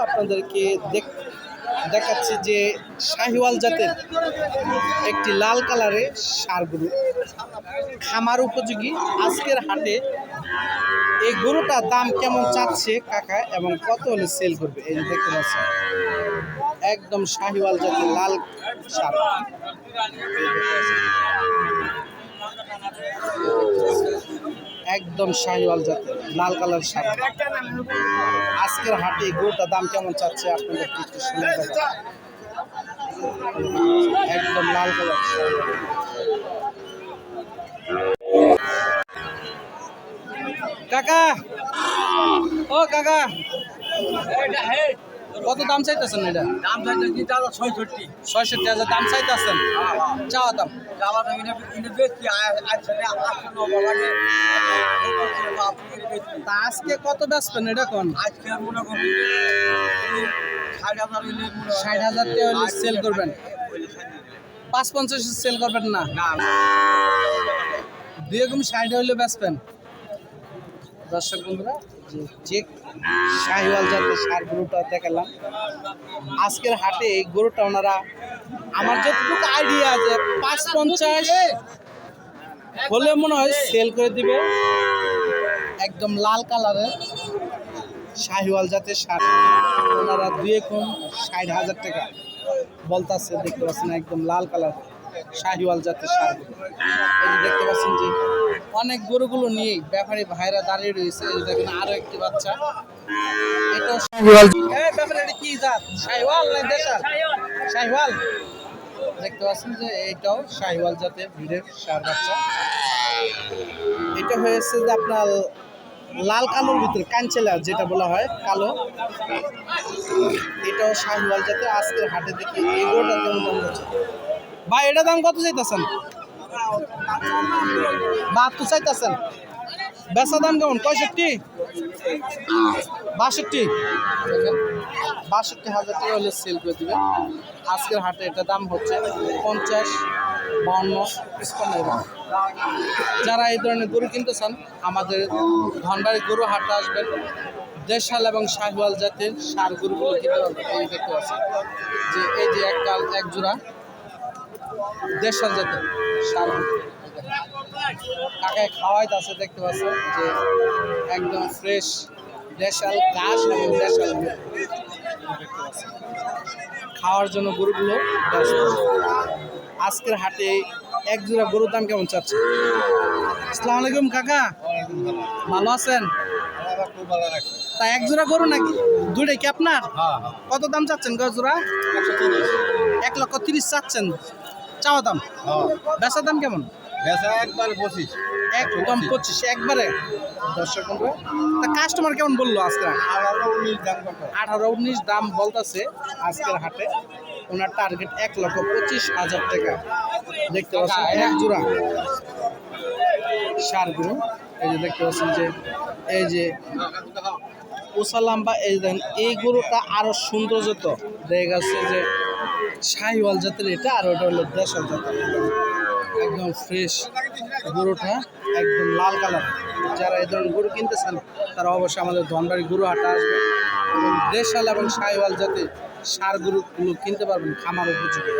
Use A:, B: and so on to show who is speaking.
A: আপনাদেরকে দেখ- দেখাচ্ছি যে শাহিওয়াল জাতের একটি লাল কালারের সার গরু খামার উপযোগী। আজকের হাটে এই গরুটার দাম কেমন চাচ্ছে কাকা এবং কত হলে সেল করবে? এই দেখতে পাচ্ছেন। একদম শাহিওয়াল জাতের লাল সার। একদম শাহিওয়াল জাতের। লাল কালার শাড়ি। আজকের হাটে গোটা দাম কেমন চাচ্ছে আপনাদের একটু শুনে একদম লাল কালার কাকা, ও কাকা। কত দাম চাইতেছেন এটা?
B: দাম চাইছে কি দাদা ছয়ষট্টি।
A: ছয়ষট্টি হাজার দাম চাইতেছেন? চাওয়া দাম?
B: যাওয়া দাম আটশো নব্বই লাগে।
A: তা আজকে কত বেচবেন এটা কোন?
B: আজকে মনে করুন ষাট হাজার মনে হয়-
A: ষাট হাজার টাকা সেল করবেন? পাঁচ পঞ্চাশ সেল করবেন না?
B: না
A: দুই রকম ষাট হলে বেচবেন? দর্শক বন্ধুরা যে শাহিওয়াল জাতের সার গরুটা দেখালাম। আজকের হাটে এই গরুটা ওনারা আমার যতটুকু আইডিয়া যে পাঁচ পঞ্চাশ হলে মনে হয় সেল করে দিবে। একদম লাল কালারের শাহিওয়াল জাতের সার। ওনারা দুই কম ষাট হাজার টাকা বলতাছে, দেখতে পাচ্ছেন একদম লাল কালার। শাহিওয়াল জাতের সার। এই যে দেখতে পাচ্ছেন যে অনেক গরুগুলো নিয়ে ব্যাপারী ভাইরা দাঁড়িয়ে রয়েছে। এই দেখেন আরও একটি বাচ্চা। এটাও শাহিওয়াল। ব্যাপারে এটা কি জাত? শাহিওয়াল না দেশাল? শাহিওয়াল। দেখতে পাচ্ছেন যে এটাও শাহিওয়াল জাতের ভিড়ের সার বাচ্চা। এটা হয়েছে যে আপনার লাল কালোর ভিতরে কাঞ্চেলা যেটা বলা হয় কালো। এটাও শাহিওয়াল জাতের আজকের হাটে দেখি এগুলোটা কেমন দাম যাচ্ছে? ভাই, এটা দাম কত চাইতেছেন? বাহাত্তর চাইতেছেন। বেচা দাম কেমন? পঁয়ষট্টি? বাষট্টি? বাষট্টি হাজার টাকা হলে সেল করে দিবে আজকের হাটে এটা দাম হচ্ছে পঞ্চাশ, বাউন্ন যারা এই ধরনের গরু কিনতে চান, আমাদের ধনবাড়ি গরু হাটে আসবেন। দেশাল এবং শাহওয়াল জাতের সার গরুগুলো কিনতে পাচ্ছেন যে এই যে এক কাল এক জোড়া দেশাল জাতের সার কাকায় খাওয়াইতে আছে দেখতে পাচ্ছেন যে একদম ফ্রেশ দেশাল ঘাস এবং দেশাল। খাওয়ার জন্য গরুগুলো ব্যস্ত। আজকের হাটে এক জোড়া গরুর দাম কেমন চাচ্ছে? আসসালামু আলাইকুম কাকা। ভালো আছেন? তা এক জোড়া গরু নাকি? দুইটাই কি আপনার? কত দাম চাচ্ছেন গো জোড়া? এক লক্ষ তিরিশ চাচ্ছেন। চাওয়া দাম? বেচার দাম কেমন?
B: একবার পঁচিশ।
A: একদম পঁচিশ। একবারে? দর্শক বন্ধু তা কাস্টমার কেমন বলল আজকে
B: আঠারো উনিশ দাম
A: আঠারো উনিশ দাম বলতেছে আজকের হাটে। ওনার টার্গেট এক লক্ষ পঁচিশ হাজার টাকা। দেখতে পাচ্ছেন এক জোড়া সারগুলো এই যে দেখতে পাচ্ছেন যে এই যে উষা লাম্বা এই দেখেন এই গরুটা আরও সৌন্দর্যত। দেখা গেছে যে শাহিওয়াল জাতের এটা, আর ওটা হলো দেশাল জাতের একদম ফ্রেশ গরুটা, একদম লাল কালার। যারা এই ধরনের গরু কিনতে চান, তারা অবশ্যই আমাদের ধনবাড়ি গরু হাটে আসবে এবং দেশাল এবং শাহিওয়াল জাতে সার গরুগুলো কিনতে পারবেন, খামার উপযোগী।